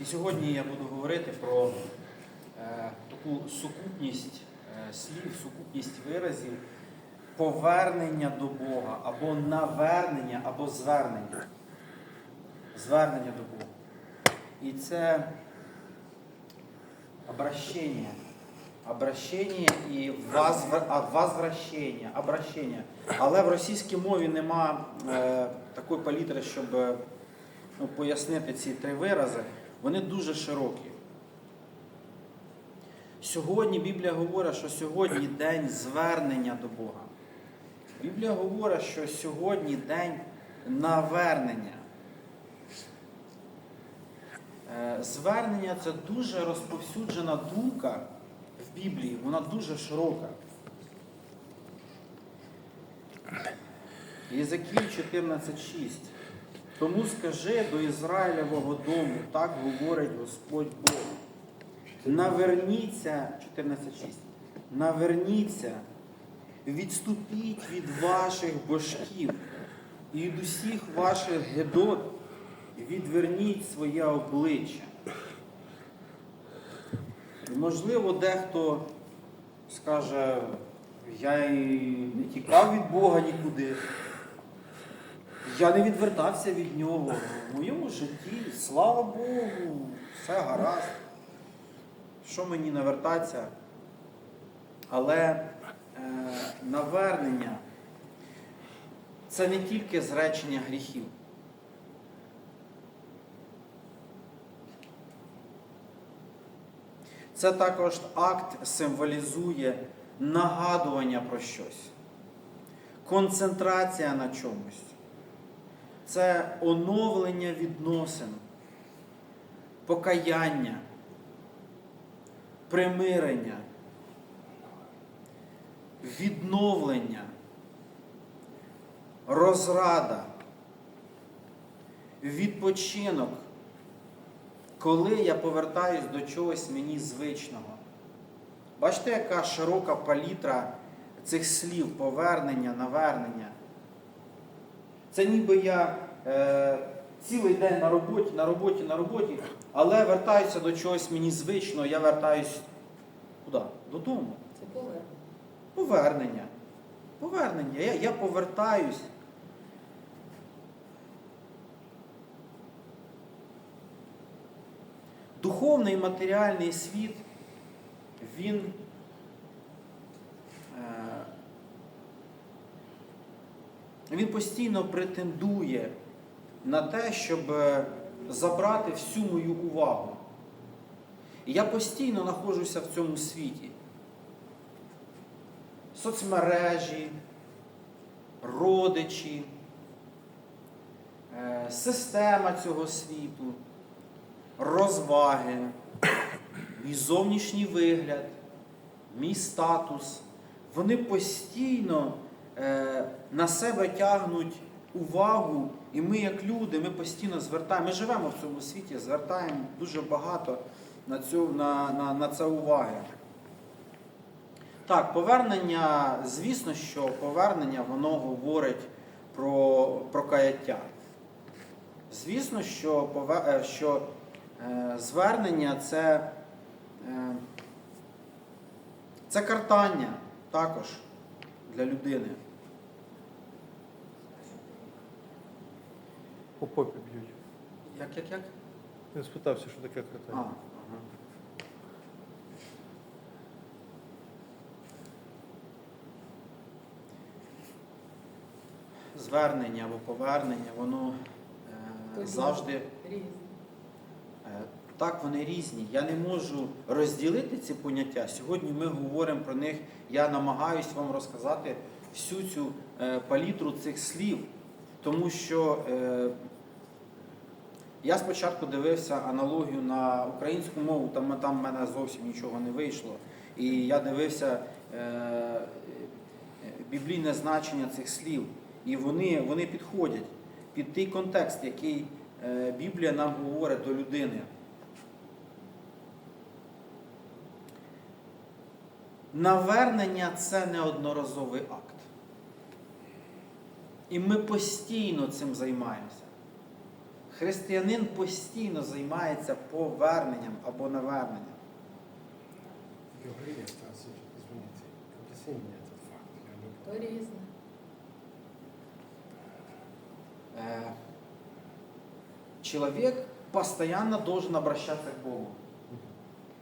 І сьогодні я буду говорити про е, таку сукупність е, слів, сукупність виразів повернення до Бога, або навернення, або звернення. Звернення до Бога. І це обращення. Обращення і возвращення, обращення. Але в російській мові нема е, такої палітри, щоб ну, пояснити ці три вирази. Вони дуже широкі. Сьогодні Біблія говорить, що сьогодні день звернення до Бога. Біблія говорить, що сьогодні день навернення. Е, Звернення це дуже розповсюджена думка в Біблії, вона дуже широка. Єзекіль 14.6. Тому скажи до Ізраїлевого дому, так говорить Господь Бог. Наверніться, 14.6. Наверніться, відступіть від ваших божків і від усіх ваших гедот, відверніть своє обличчя. Можливо, дехто скаже, я і не тікав від Бога нікуди. Я не відвертався від нього. В моєму житті, слава Богу, все гаразд. Що мені навертатися? Але е, навернення це не тільки зречення гріхів. Це також акт символізує нагадування про щось, концентрація на чомусь. Це оновлення відносин, покаяння, примирення, відновлення, розрада, відпочинок, коли я повертаюсь до чогось мені звичного. Бачите, яка широка палітра цих слів повернення, навернення. Це ніби я е, цілий день на роботі, на роботі, на роботі, але вертаюся до чогось мені звичного, я вертаюсь куди? Додому. Це повернення. Повернення. Повернення. Я, я повертаюсь. Духовний матеріальний світ, він е, він постійно претендує на те, щоб е, забрати всю мою увагу. І я постійно знаходжуся в цьому світі. Соцмережі, родичі, е, система цього світу, розваги, мій зовнішній вигляд, мій статус, вони постійно на себе тягнуть увагу, і ми, як люди, ми постійно звертаємо, ми живемо в цьому світі, звертаємо дуже багато на, цю, на, на, на це уваги. Так, повернення, звісно, що повернення воно говорить про, про каяття. Звісно, що, е, що е, звернення це, е, це картання також для людини. По попі б'ють. Як, як, як? Він спитався, що таке А, катання. ага. Звернення або повернення, воно е, Тоді. завжди Різні. Е, Так, вони різні. Я не можу розділити ці поняття. Сьогодні ми говоримо про них. Я намагаюсь вам розказати всю цю е, палітру цих слів, тому що е, я спочатку дивився аналогію на українську мову, там, там в мене зовсім нічого не вийшло. І я дивився е, біблійне значення цих слів. І вони, вони підходять під той контекст, який е, Біблія нам говорить до людини. Навернення це неодноразовий акт. І ми постійно цим займаємося. Християнин постійно займається поверненням або наверненням. Говорили, Стас, извините, объясни мне этот факт. Я не То понял. різне. Э, Человек постоянно должен обращаться к Богу.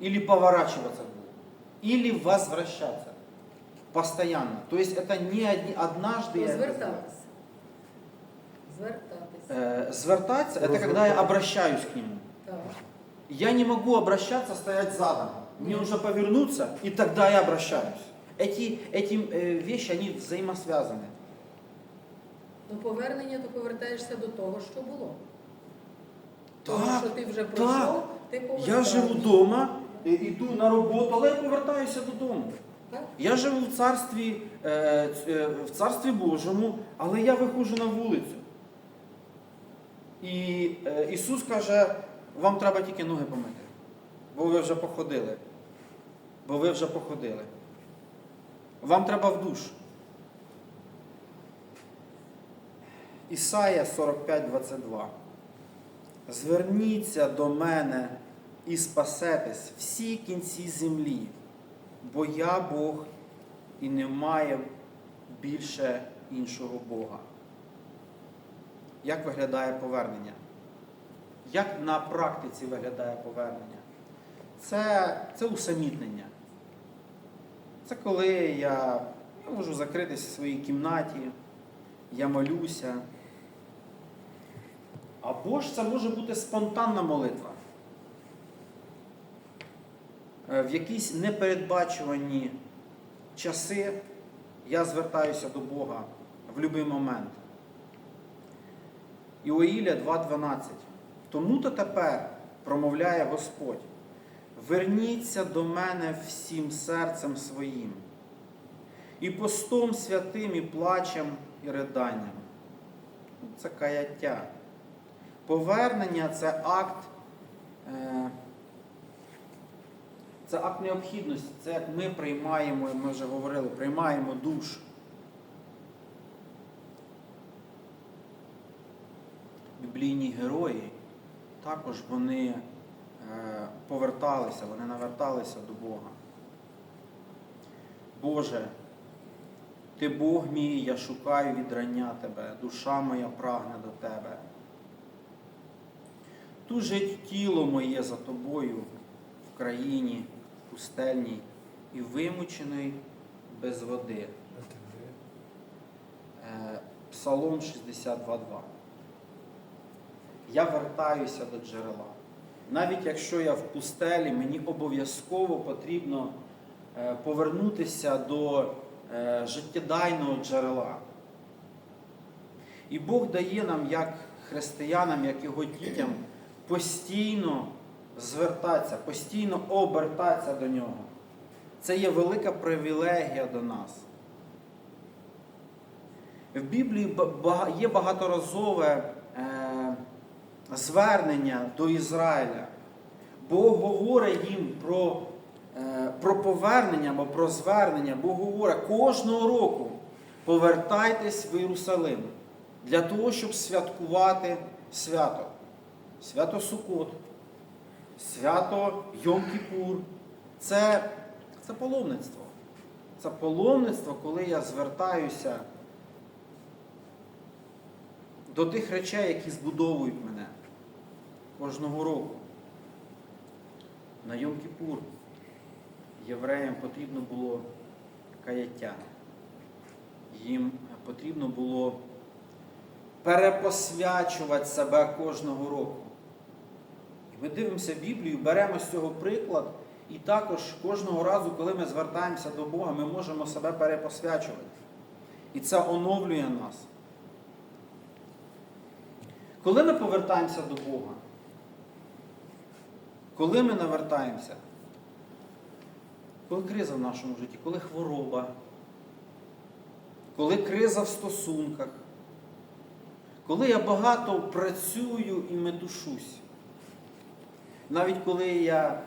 Или поворачиваться к Богу. Или возвращаться. Постоянно. То есть это не одни- однажды. То я это сделал. звертатися. Звертатися. Э, Звертаться, это когда я обращаюсь к Нему. Так. Я не могу обращаться, стоять задом. Мне нужно повернуться, и тогда я обращаюсь. Эти, эти э, вещи, они взаимосвязаны. До повернення ти повертаєшся до того, що було. Тому Так, що ти вже так. пройшов, ти Я повертаєшся. живу вдома, і- йду на роботу, але я повертаюся додому. Так? Я живу в царстві, е, ц- е, в царстві Божому, але я виходжу на вулицю. І е, Ісус каже, вам треба тільки ноги помити, бо ви вже походили. Бо ви вже походили. Вам треба в душ. Ісая 45, 22. Зверніться до мене і спасетесь всі кінці землі, бо я Бог і немає більше іншого Бога. Як виглядає повернення? Як на практиці виглядає повернення? Це, це усамітнення. Це коли я, я можу закритися в своїй кімнаті, я молюся. Або ж це може бути спонтанна молитва. Е, В якісь непередбачувані часи я звертаюся до Бога в будь-який момент. Іоїля 2.12. Тому-то тепер промовляє Господь. Верніться до мене всім серцем своїм, і постом святим, і плачем, і riданням. Це каяття. Повернення це акт, е, це акт необхідності, це ми приймаємо, ми вже говорили, приймаємо душ. Біблійні герої також вони е, поверталися, вони наверталися до Бога. Боже, Ти Бог мій, я шукаю відрання Тебе, душа моя прагне до Тебе. Тужить тіло моє за тобою в країні пустельній і вимучений без води. Е, Псалом 62.2. Я вертаюся до джерела. Навіть якщо я в пустелі, мені обов'язково потрібно е, повернутися до е, життєдайного джерела. І Бог дає нам, як християнам, як його дітям, постійно звертатися, постійно обертатися до нього. Це є велика привілегія до нас. В Біблії є багаторазове е, звернення до Ізраїля. Бог говорить їм про, е, про повернення або про звернення. Бог говорить кожного року повертайтесь в Єрусалим для того, щоб святкувати свято. Свято Сукот, свято Йом-Кіпур. Це, це паломництво. Це паломництво, коли я звертаюся до тих речей, які збудовують мене кожного року. На Йом-Кіпур євреям потрібно було каяття. Їм потрібно було перепосвячувати себе кожного року. І ми дивимося Біблію, беремо з цього приклад, і також кожного разу, коли ми звертаємося до Бога, ми можемо себе перепосвячувати. І це оновлює нас. Коли ми повертаємося до Бога? Коли ми навертаємося? Коли криза в нашому житті, коли хвороба, коли криза в стосунках, коли я багато працюю і метушусь. Навіть коли я,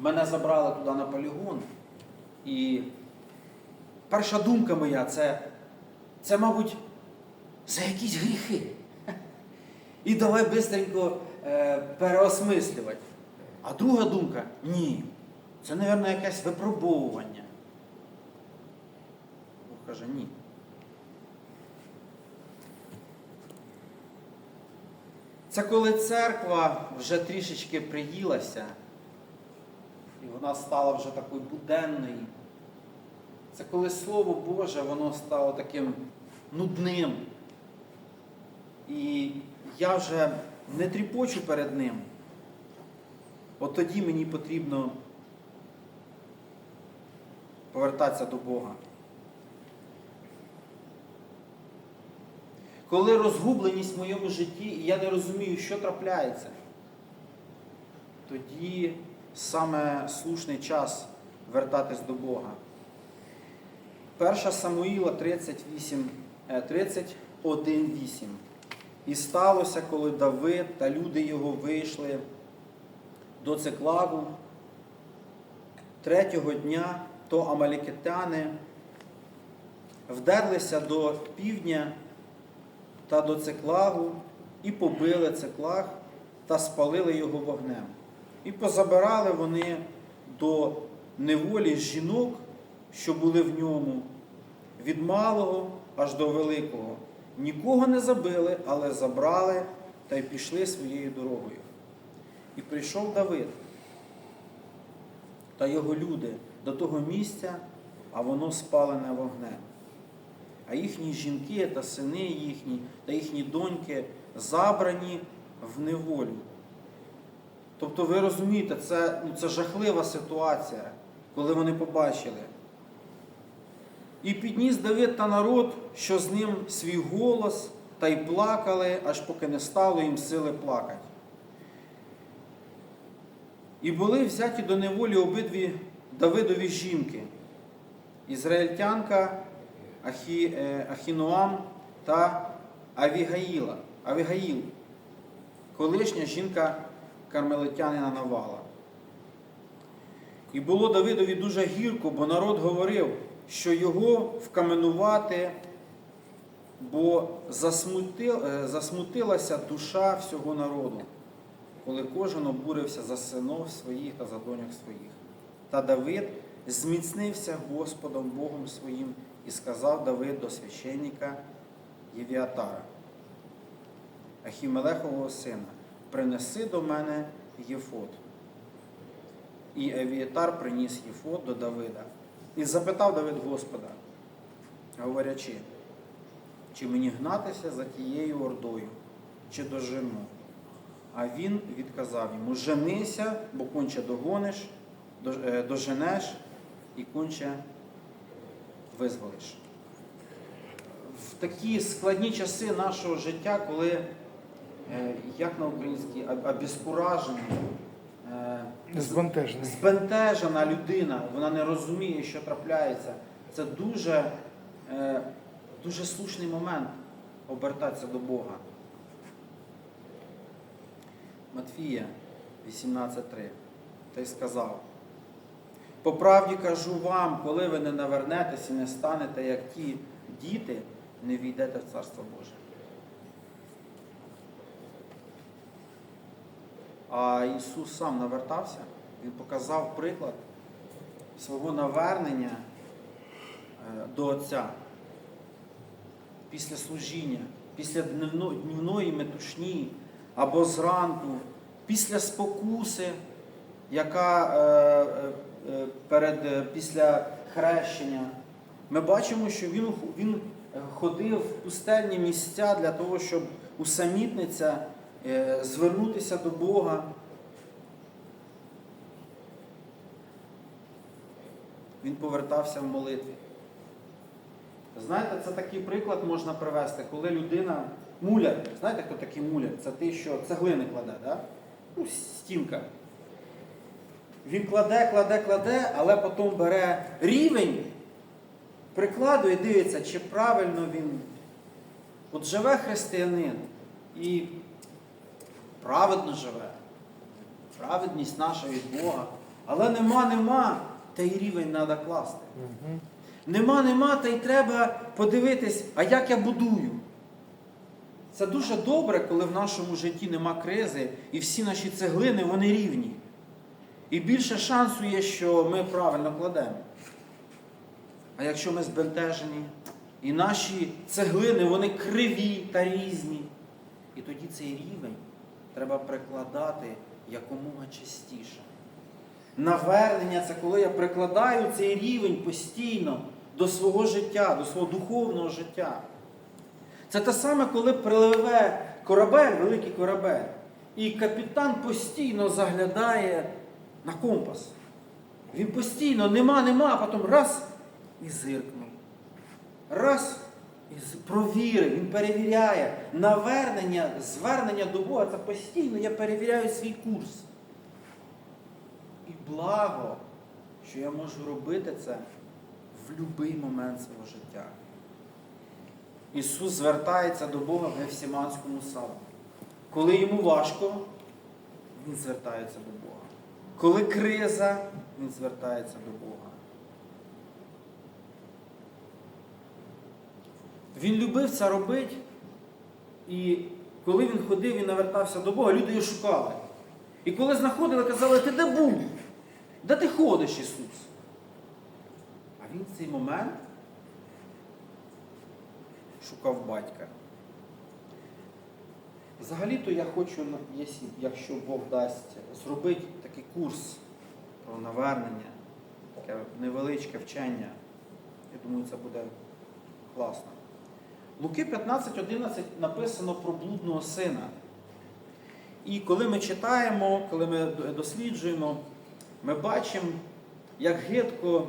мене забрали туди на полігон, і перша думка моя це, це, мабуть, за якісь гріхи. І давай бистренько переосмислювати. А друга думка ні. Це, мабуть, якесь випробовування. Бог каже, ні. Це коли церква вже трішечки приїлася, і вона стала вже такою буденною. Це коли Слово Боже, воно стало таким нудним. І я вже не тріпочу перед ним. От тоді мені потрібно повертатися до Бога. Коли розгубленість в моєму житті, і я не розумію, що трапляється, тоді саме слушний час вертатись до Бога. 1 Самуїла 38, е, 31.8. І сталося, коли Давид та люди його вийшли до Циклагу третього дня, то амалікитяни вдерлися до півдня та до Циклагу і побили Циклаг та спалили його вогнем. І позабирали вони до неволі жінок, що були в ньому, від малого аж до великого. Нікого не забили, але забрали та й пішли своєю дорогою. І прийшов Давид та його люди до того місця, а воно спалене вогнем. А їхні жінки та сини їхні та їхні доньки забрані в неволю. Тобто, ви розумієте, це, ну, це жахлива ситуація, коли вони побачили. І підніс Давид та народ, що з ним свій голос, та й плакали, аж поки не стало їм сили плакати. І були взяті до неволі обидві Давидові жінки, ізраїльтянка Ахі, е, Ахінуам та Авігаїла, Авігаїл, колишня жінка кармелитянина Навала. І було Давидові дуже гірко, бо народ говорив, що його вкаменувати, бо е, засмутилася душа всього народу, коли кожен обурився за синов своїх та за доньок своїх. Та Давид зміцнився Господом Богом своїм і сказав Давид до священника Євіатара, Ахімелехового сина, принеси до мене Єфот. І Евіатар приніс Єфот до Давида. І запитав Давид Господа, говорячи, чи мені гнатися за тією ордою, чи дожену? А він відказав йому: женися, бо конче догониш, е, доженеш і конче визволиш. В такі складні часи нашого життя, коли, е, як на українській, об- е, збентежена людина, вона не розуміє, що трапляється. Це дуже, е, дуже слушний момент обертатися до Бога. Матфія 18.3. Та й сказав. По правді кажу вам, коли ви не навернетесь і не станете, як ті діти, не війдете в Царство Боже. А Ісус сам навертався, Він показав приклад свого навернення е, до Отця після служіння, після дневно- днівної метушні або зранку, після спокуси, яка е, е, перед, після хрещення. Ми бачимо, що він, він ходив в пустельні місця для того, щоб усамітнитися, е, звернутися до Бога. Він повертався в молитві. Знаєте, це такий приклад можна привести, коли людина, муляр, знаєте, хто такий муляр? Це той, що цеглини кладе, да? ну, стінка. Він кладе, кладе, кладе, але потім бере рівень, прикладує, дивиться, чи правильно він. От живе християнин і праведно живе. Праведність наша від Бога. Але нема, нема, та й рівень треба класти. Нема, нема, та й треба подивитись, а як я будую. Це дуже добре, коли в нашому житті нема кризи, і всі наші цеглини вони рівні. І більше шансу є, що ми правильно кладемо. А якщо ми збентежені, і наші цеглини вони криві та різні, і тоді цей рівень треба прикладати якомога частіше. Навернення це коли я прикладаю цей рівень постійно до свого життя, до свого духовного життя. Це те саме, коли приливе корабель, великий корабель, і капітан постійно заглядає на компас. Він постійно нема, нема, а потім раз і зиркнув. Раз провірив, він перевіряє. Навернення, звернення до Бога це постійно я перевіряю свій курс. І благо, що я можу робити це в будь-який момент свого життя. Ісус звертається до Бога в Гефсіманському саду. Коли йому важко, Він звертається до Бога. Коли криза, Він звертається до Бога. Він любив це робити. І коли він ходив і навертався до Бога, люди його шукали. І коли знаходили, казали, ти де був? Де ти ходиш, Ісус? А він в цей момент шукав батька. Взагалі-то я хочу, ну, якщо- якщо Бог дасть, зробити такий курс про навернення, таке невеличке вчення. Я думаю, це буде класно. Луки 15.11 написано про блудного сина. І коли ми читаємо, коли ми досліджуємо, ми бачимо, як гидко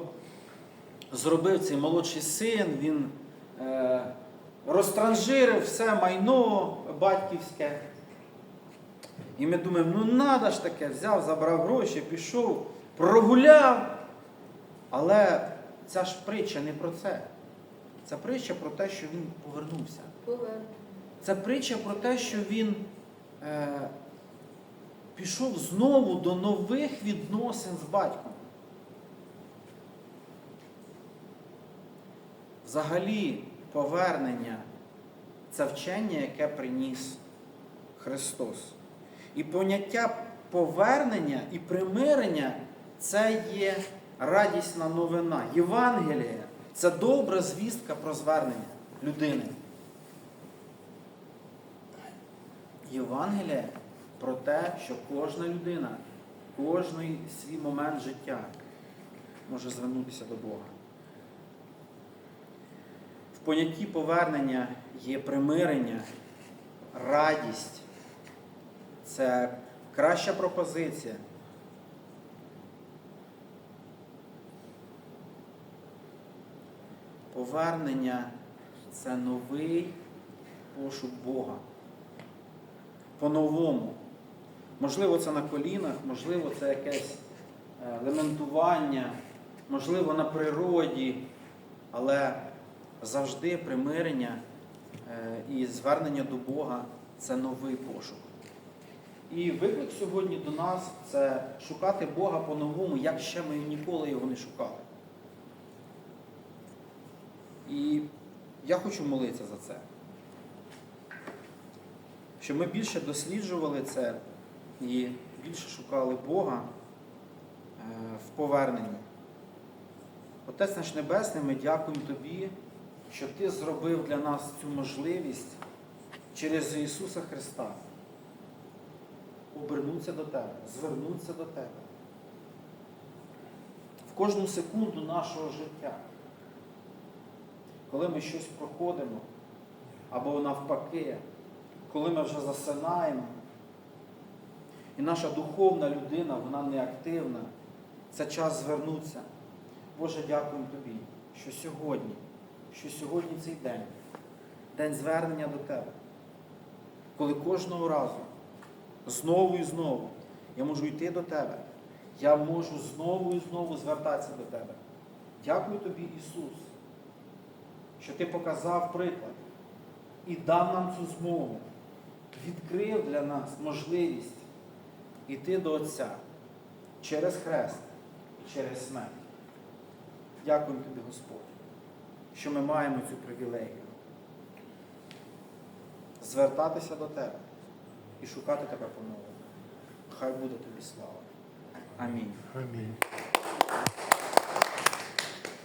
зробив цей молодший син, він е, розтранжирив все майно батьківське. І ми думаємо, ну надо ж таке, взяв, забрав гроші, пішов, прогуляв. Але ця ж притча не про це. Це притча про те, що він повернувся. Це притча про те, що він е, пішов знову до нових відносин з батьком. Взагалі, повернення це вчення, яке приніс Христос. І поняття повернення і примирення це є радісна новина. Євангеліє це добра звістка про звернення людини. Євангеліє про те, що кожна людина, кожний свій момент життя може звернутися до Бога. В понятті повернення є примирення, радість. Це краща пропозиція. Повернення це новий пошук Бога. По-новому. Можливо, це на колінах, можливо, це якесь е, лементування, можливо, на природі, але завжди примирення е, і звернення до Бога це новий пошук. І виклик сьогодні до нас це шукати Бога по-новому, як ще ми ніколи його не шукали. І я хочу молитися за це. Щоб ми більше досліджували це і більше шукали Бога е, в поверненні. Отець наш Небесний, ми дякуємо Тобі, що Ти зробив для нас цю можливість через Ісуса Христа обернутися до Тебе, звернутися до Тебе. В кожну секунду нашого життя, коли ми щось проходимо, або навпаки, коли ми вже засинаємо, і наша духовна людина, вона неактивна, це час звернутися. Боже, дякуємо Тобі, що сьогодні, що сьогодні цей день, день звернення до Тебе, коли кожного разу, знову і знову, я можу йти до Тебе, я можу знову і знову звертатися до Тебе. Дякую Тобі, Ісус, що Ти показав приклад і дав нам цю змогу, відкрив для нас можливість іти до Отця через хрест і через смерть. Дякую тобі, Господь, що ми маємо цю привілегію. звертатися до тебе і шукати тебе по-новому. Хай буде тобі слава. Амінь. Аминь.